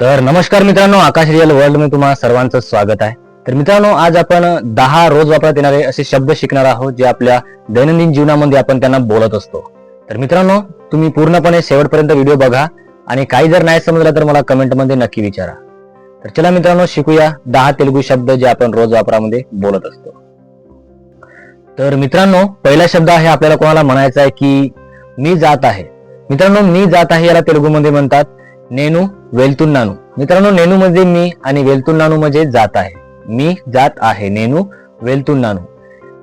तर नमस्कार मित्रांनो आकाश रिअल वर्ल्डमध्ये तुम्हाला सर्वांचं स्वागत आहे. तर मित्रांनो आज आपण दहा रोज वापरात येणारे असे शब्द शिकणार आहोत जे आपल्या दैनंदिन जीवनामध्ये आपण त्यांना बोलत असतो. तर मित्रांनो तुम्ही पूर्णपणे शेवटपर्यंत व्हिडिओ बघा आणि काही जर नाही समजलं तर मला कमेंटमध्ये नक्की विचारा. तर चला मित्रांनो शिकूया दहा तेलुगू शब्द जे आपण रोज वापरामध्ये बोलत असतो. तर मित्रांनो पहिला शब्द आहे आपल्याला कोणाला म्हणायचा आहे की मी जात आहे. मित्रांनो मी जात आहे याला तेलुगूमध्ये म्हणतात. नेनू वेलतून नानू. मित्रांनो नेनू म्हणजे मी आणि वेलतुन्नानू म्हणजे जात आहे. मी जात आहे नेनू वेलतुन्नानू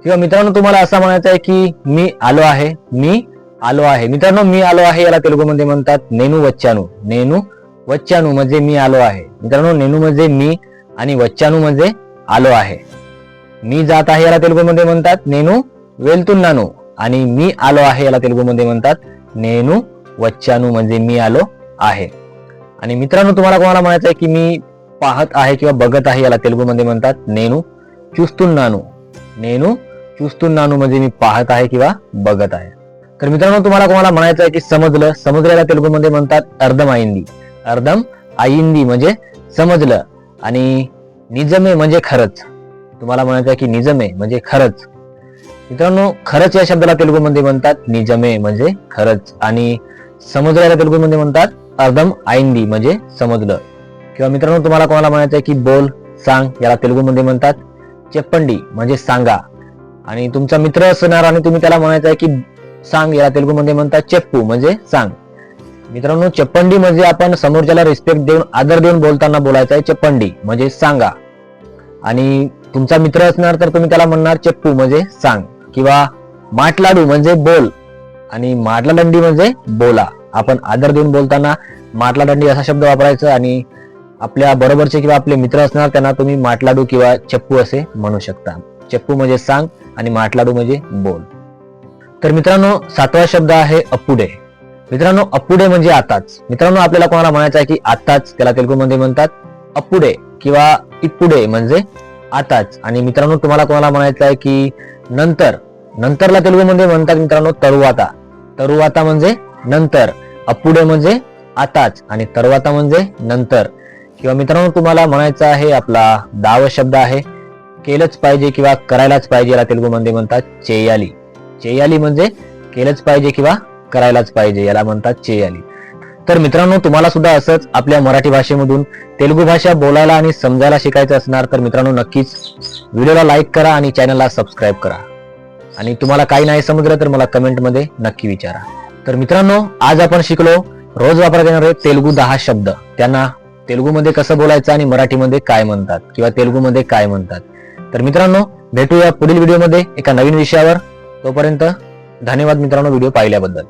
किंवा मित्रांनो तुम्हाला असं म्हणायचं आहे की मी आलो आहे मी आलो आहे. मित्रांनो मी आलो आहे याला तेलुगूमध्ये म्हणतात नेनू वच्चानू. नेनू वच्चानू म्हणजे मी आलो आहे. मित्रांनो नेनू म्हणजे मी आणि वच्चानू म्हणजे आलो आहे. मी जात आहे याला तेलुगूमध्ये म्हणतात नेनू वेलतून नानू. आणि मी आलो आहे याला तेलुगूमध्ये म्हणतात नेनू वच्चानू म्हणजे मी आलो आहे. आणि मित्रांनो तुम्हाला कोणाला म्हणायचं आहे की मी पाहत आहे किंवा बघत आहे याला तेलुगूमध्ये म्हणतात नेनू चुस्तुन्नानू. नेनू चुस्तुन्नानू म्हणजे मी पाहत आहे किंवा बघत आहे. तर मित्रांनो तुम्हाला कोणाला म्हणायचं आहे की समजलं समजल्याला तेलुगूमध्ये म्हणतात अर्धम आईंदी अर्धम आईंदी म्हणजे समजलं आणि निजमे म्हणजे खरंच. तुम्हाला म्हणायचं आहे की निजमे म्हणजे खरंच. मित्रांनो खरंच या शब्दाला तेलुगूमध्ये म्हणतात निजमे म्हणजे खरंच आणि समजल्याला तेलुगूमध्ये म्हणतात अर्धम आईंदी म्हणजे समजलं. किंवा मित्रांनो तुम्हाला कोणाला म्हणायचं आहे की बोल सांग याला तेलुगूमध्ये म्हणतात. चेप्पंडी म्हणजे सांगा. आणि तुमचा मित्र असणार आणि तुम्ही त्याला म्हणायचं आहे की सांग याला तेलुगूमध्ये म्हणतात चेप्पू म्हणजे सांग. मित्रांनो चप्पंडी म्हणजे आपण समोरच्याला रिस्पेक्ट देऊन आदर देऊन बोलताना बोलायचं आहे चप्पंडी म्हणजे सांगा. आणि तुमचा मित्र असणार तर तुम्ही त्याला म्हणणार चेप्पू म्हणजे सांग. किंवा माटलाडू म्हणजे बोल. आणि माटला दंडी म्हणजे बोला. आपण आदर देऊन बोलताना माटला दंडी असा शब्द वापरायचा आणि आपल्या बरोबरचे किंवा आपले मित्र असणार त्यांना तुम्ही माटलाडू किंवा चप्पू असे म्हणू शकता. चप्पू म्हणजे सांग आणि माटलाडू म्हणजे बोल. तर मित्रांनो सातवा शब्द आहे अपुडे. मित्रांनो अपुडे म्हणजे आताच. मित्रांनो आपल्याला कोणाला म्हणायचं आहे की आताच? त्याला तेलुगूमध्ये म्हणतात अपुडे किंवा इपुडे म्हणजे आताच. आणि मित्रांनो तुम्हाला कोणाला म्हणायचं आहे की नंतर? नंतरला तेलुगूमध्ये म्हणतात मित्रांनो तरुवाता. तरुवाता म्हणजे नंतर. अपुढे म्हणजे आताच आणि तरवाता म्हणजे नंतर. किंवा मित्रांनो तुम्हाला म्हणायचं आहे आपला दाव शब्द आहे केलंच पाहिजे किंवा करायलाच पाहिजे याला तेलुगूमध्ये म्हणतात चेयाली. चेयाली म्हणजे केलंच पाहिजे किंवा करायलाच पाहिजे याला म्हणतात चेयाली. तर मित्रांनो तुम्हाला सुद्धा असंच आपल्या मराठी भाषेमधून तेलुगू भाषा बोलायला आणि समजायला शिकायचं असणार तर मित्रांनो नक्कीच व्हिडिओला लाईक करा आणि चॅनलला सबस्क्राईब करा. आणि तुम्हाला काही नाही समजलं तर मला कमेंटमध्ये नक्की विचारा. तर मित्रांनो आज आपण शिकलो रोज वापरात येणारे तेलुगू दहा शब्द. त्यांना तेलुगूमध्ये कसं बोलायचं आणि मराठीमध्ये काय म्हणतात किंवा तेलुगूमध्ये काय म्हणतात. तर मित्रांनो भेटूया पुढील व्हिडिओमध्ये एका नवीन विषयावर. तोपर्यंत धन्यवाद मित्रांनो व्हिडिओ पाहिल्याबद्दल.